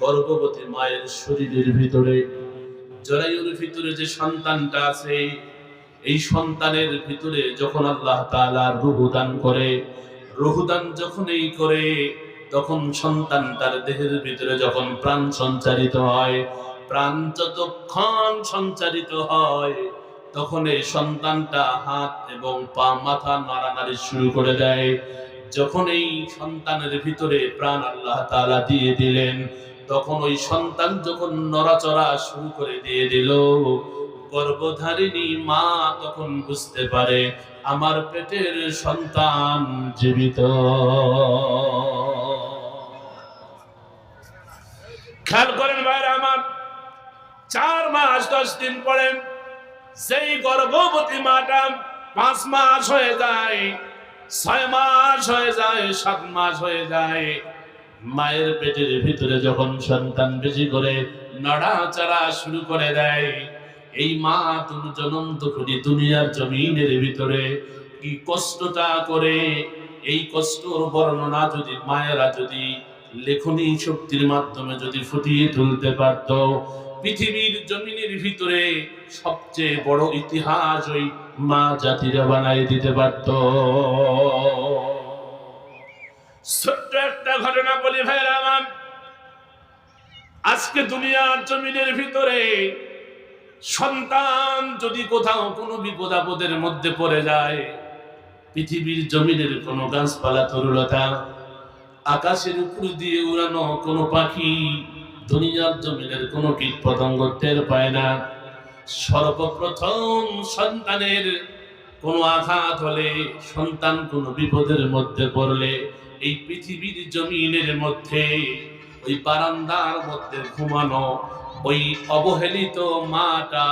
গর্ভবতী মায়ের শরীরের ভিতরে, জরায়ুর ভিতরে যে সন্তানটা আছে, এই সন্তানের ভিতরে যখন আল্লাহ তাআলা রূহ দান করে, রূহ দান যখনই করে, তখন সন্তান তার দেহের ভিতরে যখন প্রাণ সঞ্চারিত হয়, প্রাণ যতক্ষণ সঞ্চারিত হয় তখন এই সন্তানটা হাত এবং পা মাথা নাড়ানাড়ি শুরু করে দেয়। যখন এই সন্তানের ভিতরে প্রাণ আল্লাহ তাআলা দিয়ে দিলেন তখন ওই সন্তান যখন নড়াচড়া শুরু করে দিয়ে দিল, গর্ভধারিণী মা তখন বুঝতে পারে আমার পেটের সন্তান জীবিত। খেয়াল করেন ভাইরা আমার, চার মাস দশ দিন পরে সেই গর্ভবতী মাটা পাঁচ মাস হয়ে যায়, ছয় মাস হয়ে যায়, সাত মাস হয়ে যায় মায়ের পেটের ভিতরে যখন সন্তান বেশি করে নড়াচড়া শুরু করে দেয়, এই মা তুমি জনন্ত করি দুনিয়ার জমিনের ভিতরে কি কষ্টটা করে? এই কষ্টর বর্ণনা যদি মায়েরা যদি লেখনী শক্তির মাধ্যমে যদি ফুটিয়ে তুলতে পারত, পৃথিবীর জমিনের ভিতরে সবচেয়ে বড় ইতিহাস ওই মা জাতিরা বানাই দিতে পারত। একটা ঘটনা বলি ভাইরা আমার। আজকে দুনিয়ার জমিনের ভিতরে সন্তান যদি কোথাও কোনো বিপদ আপদের মধ্যে পড়ে যায়, পৃথিবীর জমিনের কোনো গাছপালা, তরুলতা, আকাশের উপর দিয়ে উড়ানো কোনো পাখি দুনিয়ার জমিনের কোনো কীট পতঙ্গ টের পায় না। সর্বপ্রথম সন্তানের কোনো আঘাত হলে, সন্তান কোনো বিপদের মধ্যে পড়লে এই পৃথিবীর জমিনের মধ্যে, ওই বারান্দার মধ্যে ঘুমানো, ওই অবহেলিত মাটা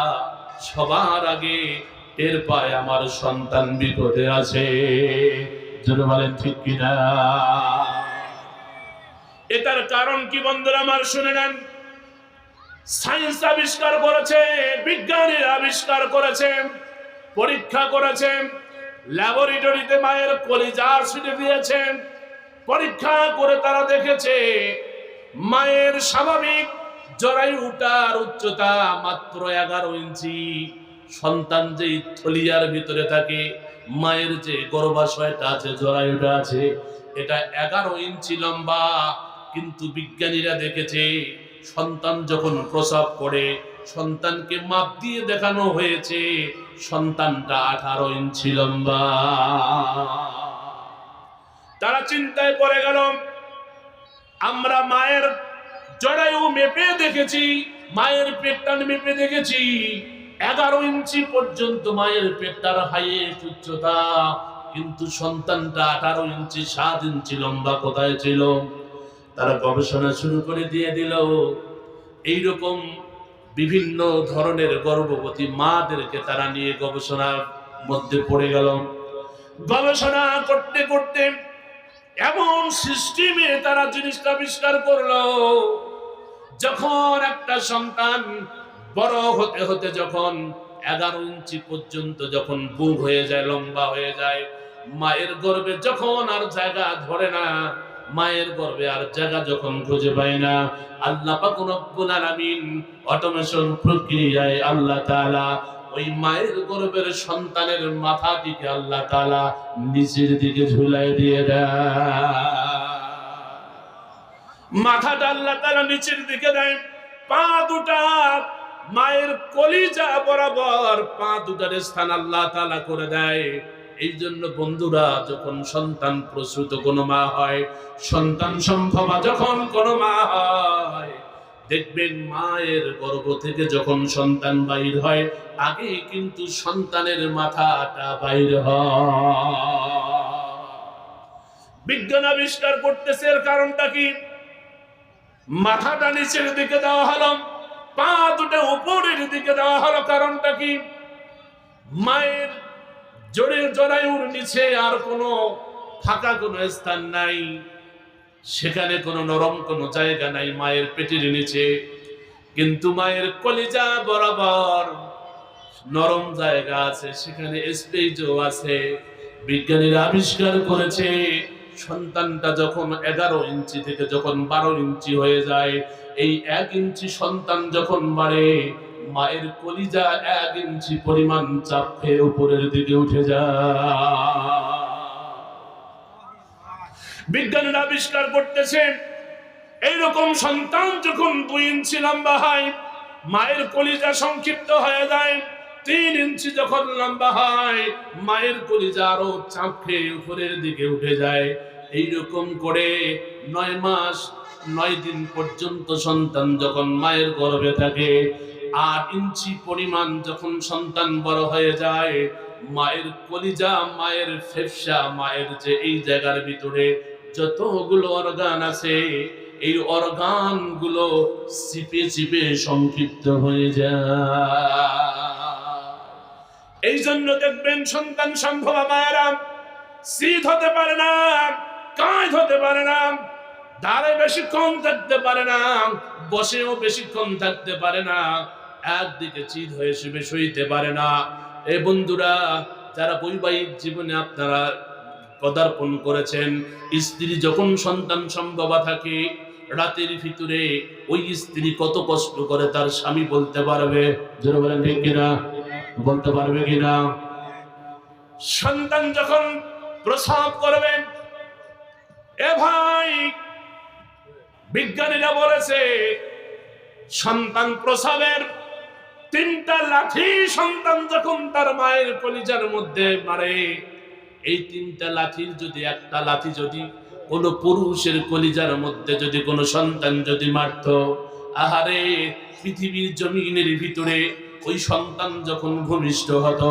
সবার আগে টের পায় আমার সন্তান বিপদে আছে। বলেন এটার কারণ কি বন্ধুরা, আমার শুনে নেন। সায়েন্স আবিষ্কার করেছে, বিজ্ঞানীরা আবিষ্কার করেছে, পরীক্ষা করেছে, ল্যাবরেটরিতে মায়ের কলিজার ছিটে দিয়েছেন পরীক্ষা করে তারা দেখেছে, মায়ের স্বাভাবিক জরায়ুটার উচ্চতা মাত্র এগারো ইঞ্চি। সন্তান যেই থলিয়ার ভিতরে থাকে, মায়ের যে গর্ভাশয়টা আছে, জরায়ুটা আছে, এটা এগারো ইঞ্চি লম্বা। কিন্তু বিজ্ঞানীরা দেখেছে, সন্তান যখন প্রসব করে, সন্তানকে মাপ দিয়ে দেখানো হয়েছে, সন্তানটা আঠারো ইঞ্চি লম্বা। তারা চিন্তায় পড়ে গেল, আমরা মায়ের জড়ায়ু মেপে দেখেছি, মায়ের পেটটা মেপে দেখেছি। এগারো ইঞ্চি পর্যন্ত মায়ের পেটটার হাইয়েস্ট উচ্চতা কিন্তু সন্তানটা আঠারো ইঞ্চি, সাত ইঞ্চি লম্বা কোথায় ছিল? তারা গবেষণা শুরু করে দিয়ে দিল, এইরকম বিভিন্ন ধরনের গর্ভবতী মাদেরকে তারা নিয়ে গবেষণার মধ্যে পড়ে গেল। গবেষণা করতে করতে এমন সিস্টেমে তারা জিনিসটা আবিষ্কার করল, যখন একটা সন্তান বড় হতে হতে যখন এগারো ইঞ্চি পর্যন্ত যখন বুক হয়ে যায়, লম্বা হয়ে যায়, মায়ের গর্ভে যখন আর জায়গা ধরে না, মায়ের গর্ভে আর জায়গা যখন খুঁজে পায় না, আল্লাহ পাক রব্বুল আলামিন অটোমেশন প্রক্রিয়ায় আল্লাহ তাআলা ওই মায়ের গর্ভের সন্তানের মাথা দিকে আল্লাহ তালা নিচের দিকে ঝুলাই দিয়ে দেয় মাথাটা আল্লাহ তাআলা নিচের দিকে দেয় পা দুটা মায়ের কলিজা বরাবর পা দুটার স্থান আল্লাহ তাআলা করে দেয়। এই জন্য বন্ধুরা, যখন সন্তান প্রসূত কোনো মা হয়, সন্তান সম্ভবা যখন কোনো মা হয় দেখবেন মায়ের গর্ভ থেকে যখন সন্তান বাইর হয় আগে কিন্তু সন্তানের মাথাটা বাইর হয়। বিজ্ঞান আবিষ্কার করতেছে, এর কারণটা কি? মাথাটা নিচের দিকে দেওয়া হলো, পা দুটো উপরের দিকে দেওয়া হলো, কারণটা কি? মায়ের জোরে জরায়ুর নিচে আর কোনো ফাঁকা কোনো স্থান নাই। সেখানে কোনো নরম কোনো জায়গা নাই মায়ের পেটের নিচে। কিন্তু মায়ের কলিজা বরাবর নরম জায়গা আছে, সেখানে স্পেজও আছে। বিজ্ঞানীরা আবিষ্কার করেছে, সন্তানটা যখন এগারো ইঞ্চি থেকে যখন বারো ইঞ্চি হয়ে যায়, এই এক ইঞ্চি সন্তান যখন বাড়ে, মায়ের কলিজা এক ইঞ্চি পরিমাণ চাপ খেয়ে উপরের দিকে উঠে যায়। বিজ্ঞানীরা আবিষ্কার করতেছে এইরকম সন্তান যখন দুই ইঞ্চি লম্বা হয়, মায়ের কলিজা সংক্ষিপ্ত হয়ে যায়, তিন ইঞ্চি যখন লম্বা হয়, মায়ের কলিজা আরও চাপ উপরের দিকে উঠে যায়। এইরকম করে নয় মাস, নয় দিন পর্যন্ত সন্তান যখন মায়ের গর্ভে থাকে আট ইঞ্চি পরিমাণ যখন সন্তান বড় হয়ে যায়, মায়ের কলিজা, মায়ের ফেফসা, মায়ের যে এই জায়গার ভিতরে যতগুলো অর্গান আছে, এই অর্গানগুলো চিপে চিপে সংক্ষিপ্ত হয়ে যায়। এই জন্য দেখবেন সন্তান সম্ভব মায়েরা, শীত হতে পারে না, কাঁধ হতে পারে না, দাঁড়ে বেশিক্ষণ থাকতে পারে না, বসেও বেশিক্ষণ থাকতে পারে না, একদিকে চিত হয়ে শুবে শুইতে পারে না। এ বন্ধুরা, যারা বৈবাহিক জীবনে আপনারা পদার্পণ করেছেন। স্ত্রী যখন সন্তান সম্ভবা থাকে, রাতের ভিতরে ওই স্ত্রী কত কষ্ট করে তার স্বামী বলতে পারবে? কিনা? বলতে পারবে কিনা? সন্তান যখন প্রসাব করবেন এ ভাই, বিজ্ঞানীরা বলেছে, সন্তান প্রসাবের তিনটা লাঠি সন্তান যখন তার মায়ের কলিজার মধ্যে মারে এই তিনটা লাঠির যদি, একটা লাঠি যদি কোনো পুরুষের কলিজার মধ্যে যদি কোনো সন্তান যদি মারত, আহারে, পৃথিবীর জমিনের ভিতরে ওই সন্তান যখন ভূমিষ্ঠ হতো,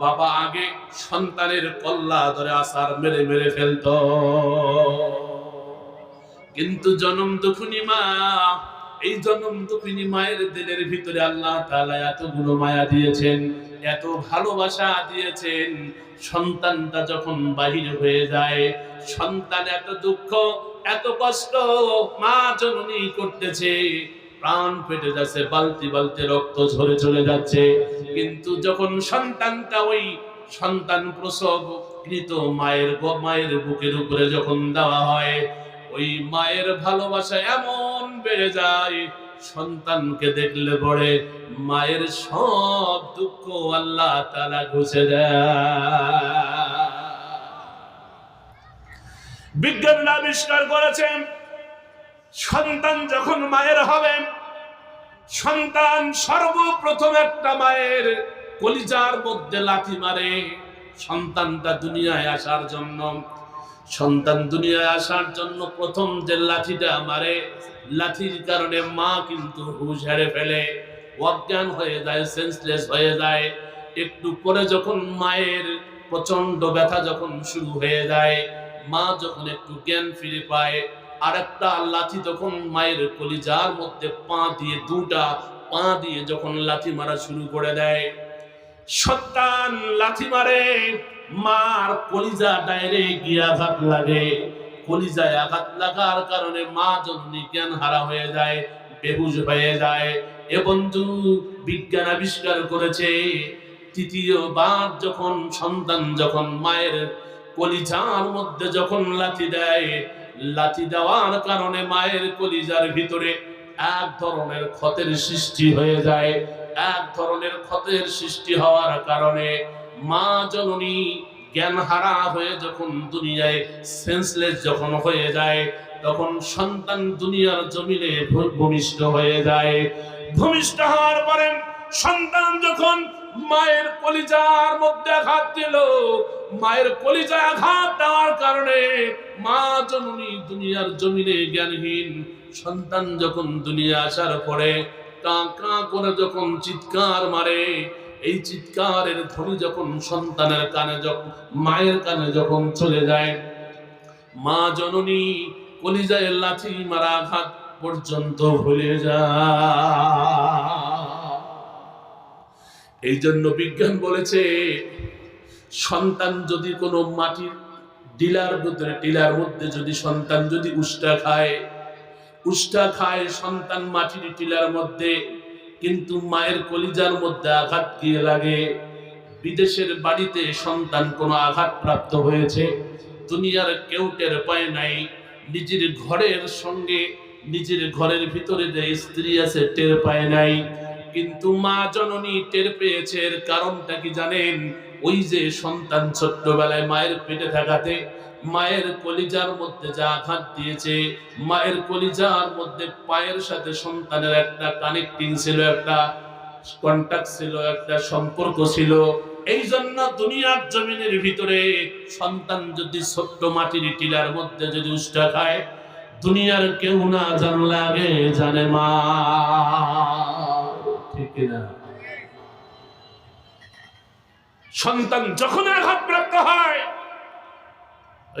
বাবা আগে সন্তানের কল্লা ধরে আসার মেরে মেরে ফেলত। কিন্তু জনম দুখুনি মা এই জনম দুখুনি মায়ের দিলের ভিতরে আল্লাহ তাআলা এতগুলো মায়া দিয়েছেন, এত ভালোবাসা দিয়েছেন। সন্তানটা যখন বাহির হয়ে যায়, সন্তান এত দুঃখ, এত কষ্ট মা জননী করতেছে, প্রাণ ফেটে যাচ্ছে, বালতি বালতি রক্ত ঝরে চলে যাচ্ছে। কিন্তু যখন সন্তানটা ওই সন্তান প্রসব কৃত মায়ের মায়ের বুকের উপরে যখন দেওয়া হয়, ওই মায়ের ভালোবাসা এমন বেড়ে যায়। সন্তানকে দেখলে পরে মায়ের সব দুঃখ আল্লাহ তালা ঘুষে দেয়। বিজ্ঞানীরা আবিষ্কার করেছেন, সন্তান যখন মায়ের হবে, সন্তান সর্বপ্রথম একটা মায়ের কলিজার মধ্যে লাথি মারে। সন্তানটা দুনিয়ায় আসার জন্য সন্তান দুনিয়ায় আসার জন্য প্রথম যে লাঠিটা মারে, লাঠির কারণে মা কিন্তু হুশ হারে ফেলে, অজ্ঞান হয়ে যায় সেন্সলেস হয়ে যায়। একটু পরে যখন মায়ের প্রচণ্ড ব্যথা যখন শুরু হয়ে যায়, মা যখন একটু জ্ঞান ফিরে পায় আর একটা লাঠি তখন মায়ের কলিজার মধ্যে পা দিয়ে, দুটা পা দিয়ে যখন লাঠি মারা শুরু করে দেয়, সন্তান লাঠি মারে। মার কলিজা ডাইরে গিয়ে আঘাত লাগে। কলিজায় আঘাত লাগার কারণে মা জননী জ্ঞান হারা হয়ে যায়, বেহুশ হয়ে যায়। এ বন্ধু বিজ্ঞান আবিষ্কার করেছে তৃতীয়বার যখন সন্তান যখন মায়ের কলিজার মধ্যে যখন লাথি দেয়, লাথি দেওয়ার কারণে মায়ের কলিজার ভিতরে এক ধরনের ক্ষতের সৃষ্টি হয়ে যায়। এক ধরনের ক্ষতের সৃষ্টি হওয়ার কারণে মা জননী জ্ঞান হারা হয়ে যখন দুনিয়ায় সেন্সলেস যখন হয়ে যায়, তখন সন্তান দুনিয়ার জমিনে ভূ- ভূমিষ্ঠ হয়ে যায়। ভূমিষ্ঠ হওয়ার পরে সন্তান যখন মায়ের কলিজার মধ্যে আঘাত দিল, মায়ের কলিজায় আঘাত দেওয়ার কারণে মা জননী দুনিয়ার জমিনে জ্ঞানহীন সন্তান যখন দুনিয়া আসার পরে কাঁ কাঁ করে যখন চিৎকার মারে এই চিৎকারের ধ্বনি যখন সন্তানের কানে যখন, মায়ের কানে যখন চলে যায়, মা জননী কলিজায় লাথি মারা আঘাত পর্যন্ত ভুলে যায়। এই জন্য বিজ্ঞান বলেছে, সন্তান যদি কোনো মাটির ডিলার ভিতরে, টিলার মধ্যে যদি সন্তান যদি উষ্টা খায় উষ্টা খায় সন্তান মাটির টিলার মধ্যে কিন্তু মায়ের কলিজার মধ্যে আঘাত গিয়ে লাগে। বিদেশের বাড়িতে সন্তান কোনো আঘাত প্রাপ্ত হয়েছে। দুনিয়ার কেউ টের পায় নাই। নিজের ঘরের সঙ্গে নিজের ঘরের ভিতরে যে স্ত্রী আছে টের পায় নাই। কিন্তু মা জননী টের পেয়েছে, এর কারণটা কি জানেন? ওই যে সন্তান ছোট্টবেলায় মায়ের পেটে থাকাতে মায়ের কলিজার মধ্যে যা আঘাত দিয়েছে, মায়ের কলিজার মধ্যে পায়ের সাথে সন্তানের একটা কানেক্টিং ছিল, একটা কন্টাক্ট ছিল, একটা সম্পর্ক ছিল। এই জন্য দুনিয়ার জমিনের ভিতরে সন্তান যদি ছোট্ট মাটির টিলার মধ্যে যদি উষ্টা খায়, দুনিয়ার কেউ না জানলে আগে জানে মা। ঠিক না সন্তান যখন আঘাতপ্রাপ্ত হয়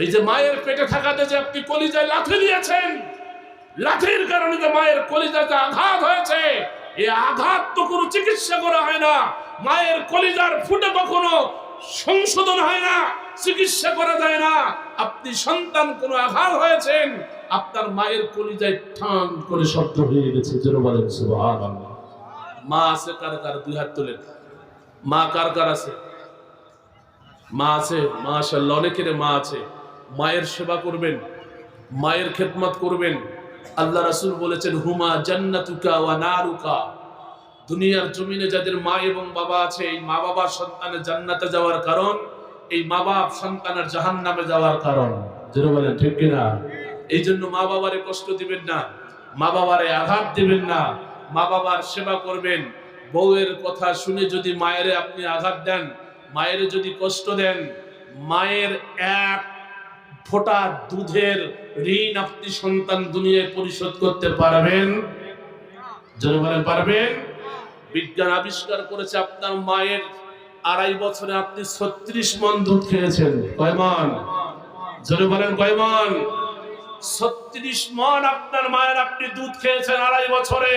এই যে মায়ের পেটে থাকাতে যে আপনি কলিজায় লাথি দিয়েছেন, লাঠির কারণে যে মায়ের কলিজাতে আঘাত হয়েছে এই আঘাত তো কোনো চিকিৎসা করা হয় না। মায়ের কলিজার ফুটে কখনো সংশোধন হয় না, চিকিৎসা করা যায় না। আপনি সন্তান কোনো আঘাত হয়েছেন, আপনার মায়ের কলিজায় ঠান করে শব্দ হয়ে গেছে, যেন বলেন মা আছে কার কার? দুই হাত তোলেন মা কার কার আছে? মা আছে, মাশাআল্লাহ, অনেকের মা আছে। মায়ের সেবা করবেন, মায়ের খেদমত করবেন। আল্লাহ রাসূল বলেছেন, হুমা জান্নাতুকা ওয়া নারুকা। দুনিয়ার জমিনে যাদের মা এবং বাবা আছে, এই মা বাবার সন্তানের জান্নাতে যাওয়ার কারণ, এই মা বাপ সন্তানের জাহান্নামে যাওয়ার কারণ। যেটা বলেন, ঠিক কিনা? এই জন্য মা বাবারে কষ্ট দিবেন না, মা বাবারে আঘাত দিবেন না, মা বাবার সেবা করবেন। বউয়ের কথা শুনে যদি মায়েরে আপনি আঘাত দেন, মায়ের যদি কষ্ট দেন, মায়ের এক ফোঁটা দুধের ঋণ আপনি সন্তান দুনিয়ায় পরিশোধ করতে পারবেন। বলেন, পারবেন? বিজ্ঞান আবিষ্কার করেছে আপনার মায়ের আড়াই বছরে আপনি ছত্রিশ মন দুধ খেয়েছেন। কয় মন? জোরে বলেন ছত্রিশ মন আপনার মায়ের আপনি দুধ খেয়েছেন আড়াই বছরে।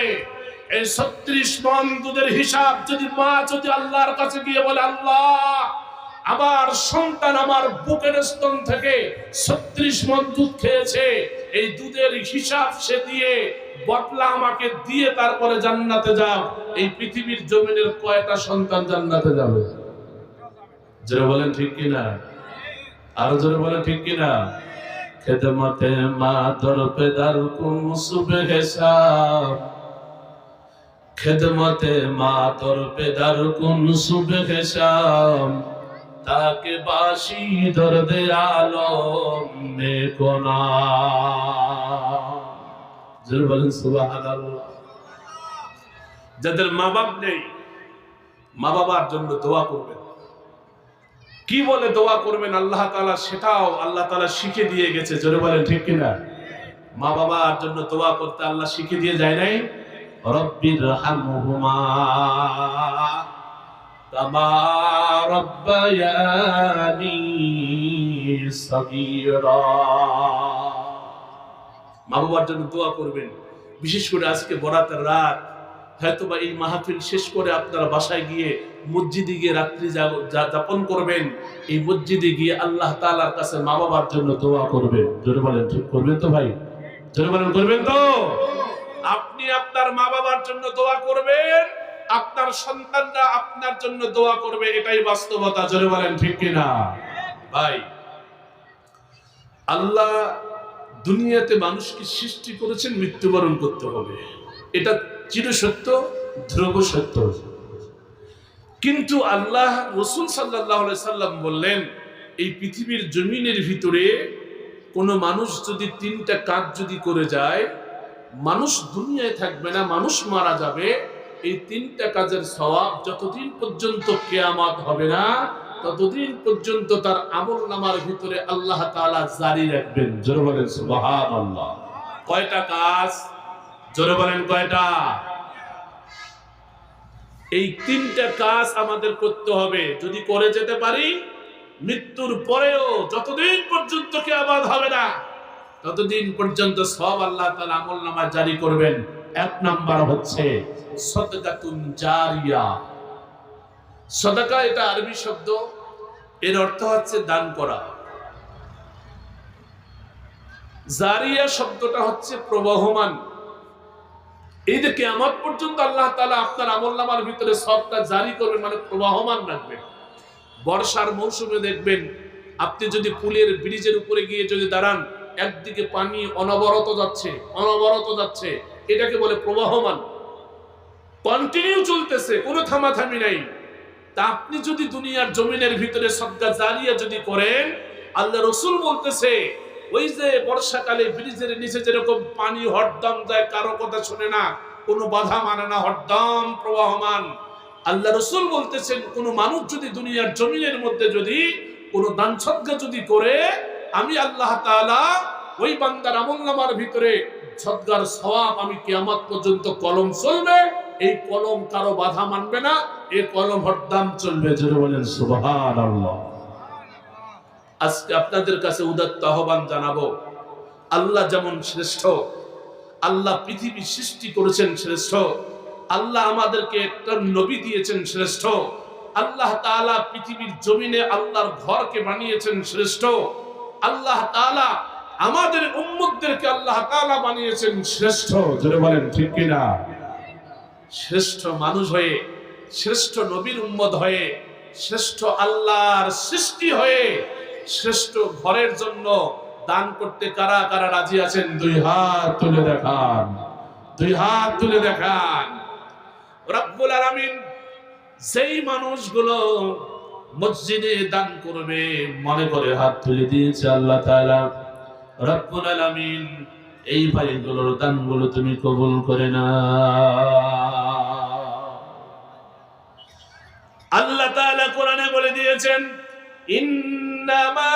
এই ছত্রিশ মন দুধের হিসাব যদি মা যদি আল্লাহর কাছে গিয়ে বলে, আল্লাহ আমার সন্তান আমার বুকের স্তন থেকে ছত্রিশ মন দুধ খেয়েছে। এই দুধের হিসাব সে দিয়ে, বটলা আমাকে দিয়ে তারপরে জান্নাতে যাও। এই পৃথিবীর জমিনের কয়টা সন্তান জান্নাতে যাবে? জোরে বলেন ঠিক কিনা? আরও জোরে বলেন ঠিক কিনা? খেদমতে মা দর পেদার কুম সুবে হেসাব? খেদমতে মা দর পেদার কুম সুবে হেসাব? তাকে বাসি দর্দে আলম মে কোনা বলেন, সুবহানাল্লাহ। যাদের মা বাপ নেই, মা বাবার জন্য দোয়া করবেন। কি বলে দোয়া করবেন আল্লাহ তাআলা সেটাও আল্লাহ তাআলা শিখে দিয়ে গেছে, জোরে বলেন ঠিক কিনা? মা বাবার জন্য দোয়া করতে আল্লাহ শিখে দিয়ে যায় নাই? রব্বির হামহুমা মা বাবার জন্য দোয়া করবেন। বিশেষ করে আজকে বরাতের রাত। হয়তো বা এই মাহফিল শেষ করে আপনারা বাসায় গিয়ে মসজিদে গিয়ে রাত্রি যাপন করবেন। এই মসজিদে গিয়ে আল্লাহ তাআলার কাছে মা বাবার জন্য দোয়া করবেন। জোরে বলেন করবেন তো ভাই? জোরে বলেন, করবেন তো? আপনি আপনার মা বাবার জন্য দোয়া করবেন। আপনার সন্তানরা আপনার জন্য দোয়া করবে, এটাই বাস্তবতা, জোরে বলেন ঠিক কিনা? ভাই, আল্লাহ দুনিয়াতে মানুষকে সৃষ্টি করেছেন, মৃত্যুবরণ করতে হবে। এটা চিরসত্য ধ্রুব সত্য কিন্তু আল্লাহ রসুল সাল্লাহ সাল্লাম বললেন, এই পৃথিবীর জমিনের ভিতরে কোনো মানুষ যদি তিনটা কাজ যদি করে যায়, মানুষ দুনিয়ায় থাকবে না, মানুষ মারা যাবে এই তিনটা কাজের স্বভাব যতদিন পর্যন্ত কেয়ামত হবে না, ততদিন পর্যন্ত তার আমল নামার ভিতরে আল্লাহ তাআলা জারি রাখবেন। কয়টা কাজ? জোরে বলেন, কয়টা? এই তিনটা কাজ আমাদের করতে হবে। যদি করে যেতে পারি, মৃত্যুর পরেও যতদিন পর্যন্ত কেয়ামত হবে না, ততদিন পর্যন্ত সব আল্লাহ তাআলা আমল নামা জারি করবেন। এক নাম্বার হচ্ছে সদাকা এটা আরবি শব্দ, এর অর্থ হচ্ছে দান করা। জারিয়া শব্দটা হচ্ছে প্রবাহমান। এই যে কেয়ামত পর্যন্ত আল্লাহ তালা আপনার আমল নামার ভিতরে সবটা জারি করবেন মানে প্রবাহমান রাখবেন। বর্ষার মৌসুমে দেখবেন, আপনি যদি পুলের ব্রিজের উপরে গিয়ে যদি দাঁড়ান, একদিকে পানি অনবরত যাচ্ছে অনবরত যাচ্ছে। এটাকে বলে প্রবাহমান। কন্টিনিউ চলতেছে, কোনো থামাথামি নাই। তা আপনি যদি দুনিয়ার জমিনের ভিতরে সদ্গা জারিয়া যদি করেন, আল্লাহ রসুল বলতেছে, ওই যে বর্ষাকালে ব্রিজের নিচে যেরকম পানি হরদম যায় কারও কথা শুনে না, কোনো বাধা মানে না, হরদম প্রবাহমান। আল্লাহ রসুল বলতেছেন, কোন মানুষ যদি দুনিয়ার জমিনের মধ্যে যদি কোনো দান সদ্গা যদি করে, আমি আল্লাহ তাআলা ওই বান্দার আমল নামার ভিতরে সদ্গার সওয়াব আমি কিয়ামত পর্যন্ত কলম চলবে, এই কলম কারও বাধা মানবে না এই কলম হরদাম চলবে আজকে আপনাদের কাছে উদাত্ত আহ্বান জানাব, আল্লাহ যেমন শ্রেষ্ঠ, আল্লাহ পৃথিবী সৃষ্টি করেছেন শ্রেষ্ঠ, আল্লাহ আমাদেরকে একটা নবী দিয়েছেন শ্রেষ্ঠ, আল্লাহ তাআলা পৃথিবীর জমিনে আল্লাহর ঘরকে বানিয়েছেন শ্রেষ্ঠ, আল্লাহ তাআলা আমাদের উম্মতদেরকে আল্লাহ তাআলা বানিয়েছেন শ্রেষ্ঠ, জোরে বলেন, ঠিক কিনা? শ্রেষ্ঠ মানুষ হয়ে, শ্রেষ্ঠ নবীর উম্মত হয়ে, শ্রেষ্ঠ আল্লাহর সৃষ্টি হয়ে, শ্রেষ্ঠ ঘরের জন্য দান করতে কারা কারা রাজি আছেন? দুই হাত তুলে দেখান, দুই হাত তুলে দেখান। রব্বুল আলামিন সেই মানুষগুলো মসজিদে দান করবে, মনে করে হাত তুলে দিয়েছে আল্লাহ তাআলা। রব্বুল আলামিন, এই ভাইগুলোর দানগুলো তুমি কবুল করে না আল্লাহ তাআলা কোরআনে বলে দিয়েছেন, ইন্নামা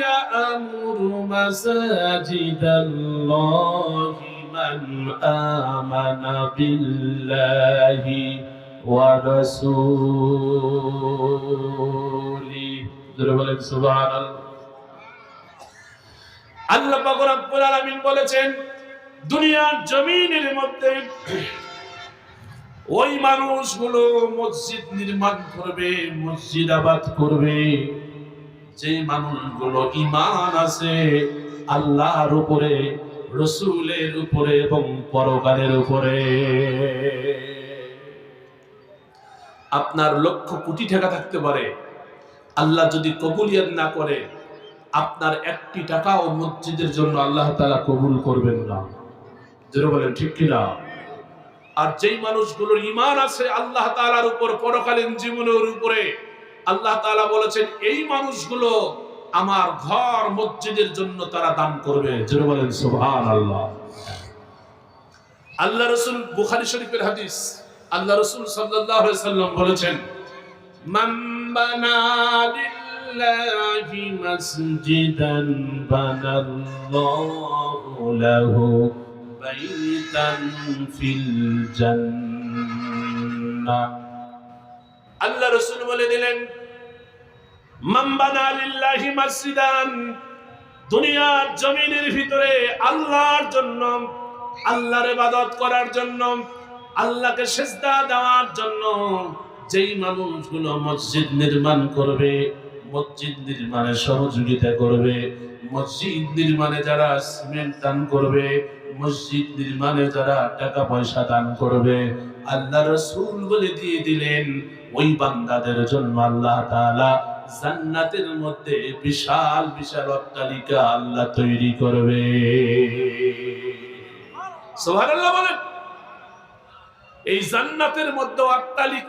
ইয়া'মুরু মাসাজিদাল্লাহি মান আমানা বিল্লাহি ওয়া রাসূলি। বলেন সুবহানাল্লাহ। আল্লাহ পাক রব্বুল আলামিন বলেছেন, দুনিয়ার জমিনের মধ্যে ওই মানুষগুলো মসজিদ নির্মাণ করবে, মসজিদ আবাদ করবে। যে মানুষগুলো ইমান আছে, আল্লাহর উপরে, রসুলের উপরে এবং পরকালের উপরে। আপনার লক্ষ কোটি টাকা থাকতে পারে। আল্লাহ যদি কবুলিয়াত না করে আপনার একটি টাকা ও মসজিদের জন্য আল্লাহ তাআলা কবুল করবেন না। যেটা বলেন, ঠিক কিনা? আর যেই মানুষগুলোর ইমান আছে, আল্লাহ তাআলার উপর পরকালীন জীবনের উপরে, আল্লাহ তাআলা বলেছেন, এই মানুষগুলো আমার ঘর মসজিদের জন্য তারা দান করবে। যেটা বলেন, সুবহানাল্লাহ। আল্লাহ রাসূল, বুখারী শরীফের হাদিস, আল্লাহ রসুল সাল্লাম বলেছেন, মান বানা লিল্লাহি মাসজিদান বানাল্লাহু লাহু বাইতান ফিল জান্নাহ আল্লাহ রাসূল বলে দিলেন, মান বানা লিল্লাহি মাসজিদান, দুনিয়ার জমিনের ভিতরে আল্লাহর জন্য, আল্লাহর ইবাদত করার জন্য, আল্লাহকে সেজদা দেওয়ার জন্য যেই মানুষগুলো মসজিদ নির্মাণ করবে মসজিদ নির্মাণে সহযোগিতা করবে। মসজিদ নির্মাণে যারা সিমেন্ট দান করবে, মসজিদ নির্মাণে যারা টাকা পয়সা দান করবে, আল্লাহ রসুল বলে দিয়ে দিলেন, ওই বান্দাদের জন্য আল্লাহ জান্নাতের মধ্যে বিশাল বিশাল অট্টালিকা আল্লাহ তৈরি করবে। এই জান্নাতের মধ্যে অট্টালিকা